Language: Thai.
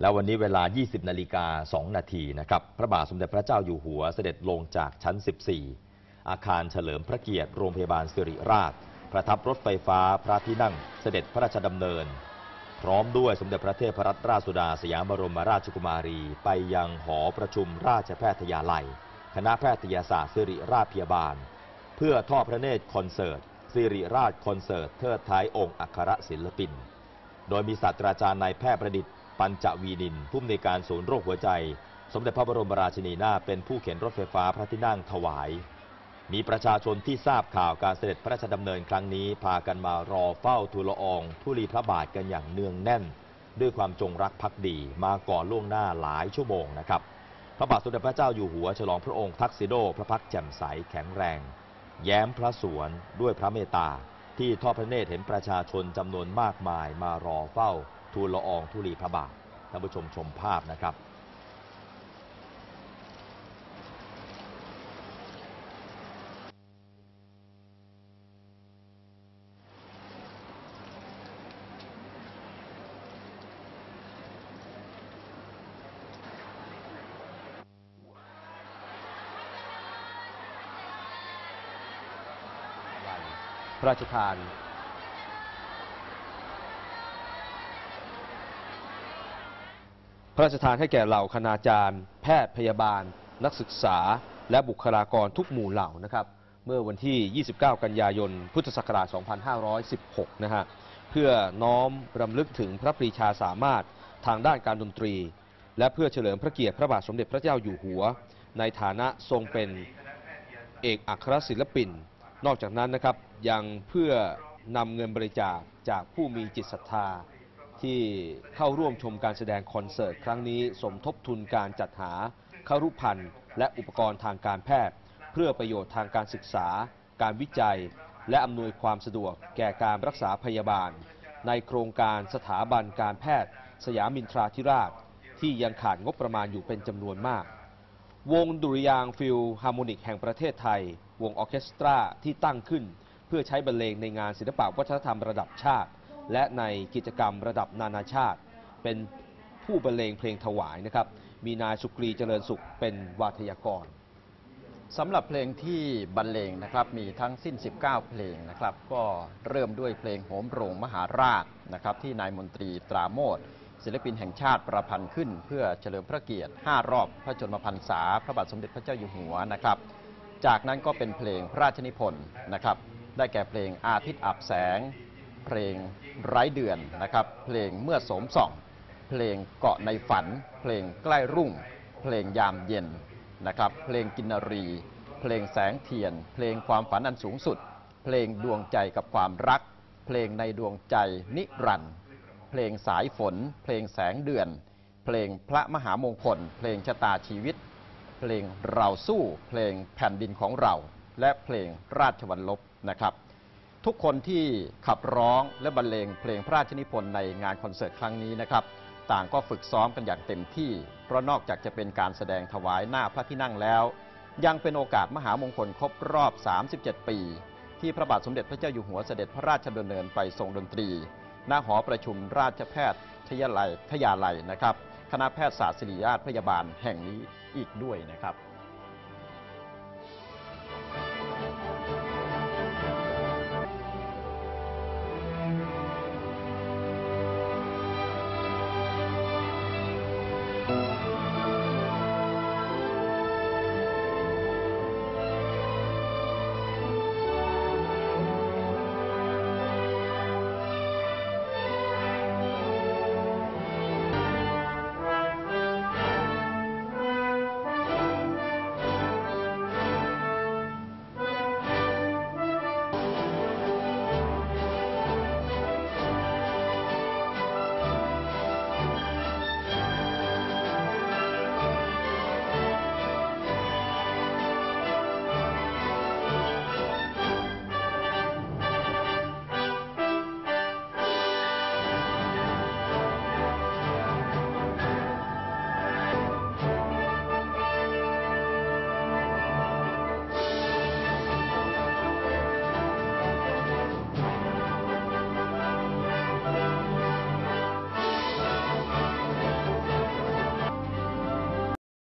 แล้ววันนี้เวลา 20 นาฬิกา 2 นาทีนะครับ พระบาทสมเด็จพระเจ้าอยู่หัวเสด็จลงจากชั้น 14 อาคารเฉลิมพระเกียรติโรงพยาบาลสิริราช ประทับรถไฟฟ้าพระที่นั่งเสด็จพระราชดำเนิน พร้อมด้วยสมเด็จพระเทพรัตนราชสุดาสยามบรมราชกุมารี ไปยังหอประชุมราชแพทยาลัย คณะแพทยศาสตร์สิริราชพยาบาล เพื่อทอดพระเนตรคอนเสิร์ตสิริราชคอนเสิร์ตเทิดท้ายองค์อัครศิลปิน โดยมีศาสตราจารย์นายแพทย์ประดิษฐ์ ปัญจวีนินผู้อำนวยการศูนย์โรคหัวใจ สมเด็จพระบรมราชินีนาถเป็นผู้เข็นรถไฟฟ้าพระที่นั่งถวาย มีประชาชนที่ทราบข่าวการเสด็จพระราชดำเนินครั้งนี้ พากันมารอเฝ้าทูลละอองทุลีพระบาทกันอย่างเนืองแน่น ด้วยความจงรักภักดีมาก่อนล่วงหน้าหลายชั่วโมงนะครับพระบาทสมเด็จพระเจ้าอยู่หัวฉลองพระองค์ทักษิโดพระพักแจ่มใสแข็งแรง แย้มพระสวนด้วยพระเมตตา ที่ทอดพระเนตรเห็นประชาชนจำนวนมากมายมารอเฝ้าทูลละอองธุลีพระบาทท่านผู้ชมชมภาพนะครับ พระราชทาน พระราชทานให้แก่เหล่าคณาจารย์ แพทย์พยาบาล นักศึกษา และบุคลากรทุกหมู่เหล่านะครับ เมื่อวันที่ 29 กันยายน พุทธศักราช 2516 นะฮะ เพื่อน้อมรำลึกถึงพระปรีชาสามารถทางด้านการดนตรี และเพื่อเฉลิมพระเกียรติพระบาทสมเด็จพระเจ้าอยู่หัว ในฐานะทรงเป็นเอกอัครศิลปิน นอกจากนั้นนะครับยังเพื่อนำเงินบริจาคจากผู้มีจิตศรัทธา ที่เข้าร่วมชมการแสดงคอนเสิร์ตครั้งนี้สมทบทุนการจัดหาคารุพันธ์และอุปกรณ์ทางการแพทย์ เพื่อประโยชน์ทางการศึกษา การวิจัย และอำนวยความสะดวกแก่การรักษาพยาบาล ในโครงการสถาบันการแพทย์ สยามินทราธิราช ที่ยังขาดงบประมาณอยู่เป็นจำนวนมาก วงดุริยางฟิลฮาร์โมนิกแห่งประเทศไทย วงออเคสตราที่ตั้งขึ้น เพื่อใช้บรรเลงในงานศิลปะวัฒนธรรมระดับชาติ และในกิจกรรมระดับนานาชาติ เป็นผู้บรรเลงเพลงถวายนะครับ มีนายสุกรีเจริญสุขเป็นวาทยากรสำหรับเพลงที่บรรเลงนะครับมีทั้งสิ้น 19 เพลงนะครับ ก็เริ่มด้วยเพลงโหมโรงมหาราชนะครับ ที่นายมนตรีตราโมดศิลปินแห่งชาติประพันธ์ขึ้น เพื่อเฉลิมพระเกียรติ 5 รอบพระชนมพรรษา พระบาทสมเด็จพระเจ้าอยู่หัวนะครับ จากนั้นก็เป็นเพลงพระราชนิพนธ์นะครับ ได้แก่เพลงอาทิตย์อับแสง เพลงไร้เดือนนะครับ เพลงเมื่อโสมส่อง เพลงเกาะในฝัน เพลงใกล้รุ่ง เพลงยามเย็นนะครับ เพลงกินรี เพลงแสงเทียน เพลงความฝันอันสูงสุด เพลงดวงใจกับความรัก เพลงในดวงใจนิรันดร์เพลงสายฝน เพลงแสงเดือน เพลงพระมหามงคล เพลงชะตาชีวิต เพลงเราสู้เพลงแผ่นดินของเรา และเพลงราชวัลลบนะครับ ทุกคนที่ขับร้องและบรรเลงเพลงพระราชนิพนธ์ในงานคอนเสิร์ตครั้งนี้นะครับ ต่างก็ฝึกซ้อมกันอย่างเต็มที่ เพราะนอกจากจะเป็นการแสดงถวายหน้าพระที่นั่งแล้ว ยังเป็นโอกาสมหามงคลครบรอบ 37 ปี ที่พระบาทสมเด็จพระเจ้าอยู่หัวเสด็จพระราชดำเนินไปทรงดนตรีณหอประชุมราชแพทยาลัยทยาลัยนะครับ คณะแพทยศาสตร์ศิริราชพยาบาลแห่งนี้อีกด้วยนะครับ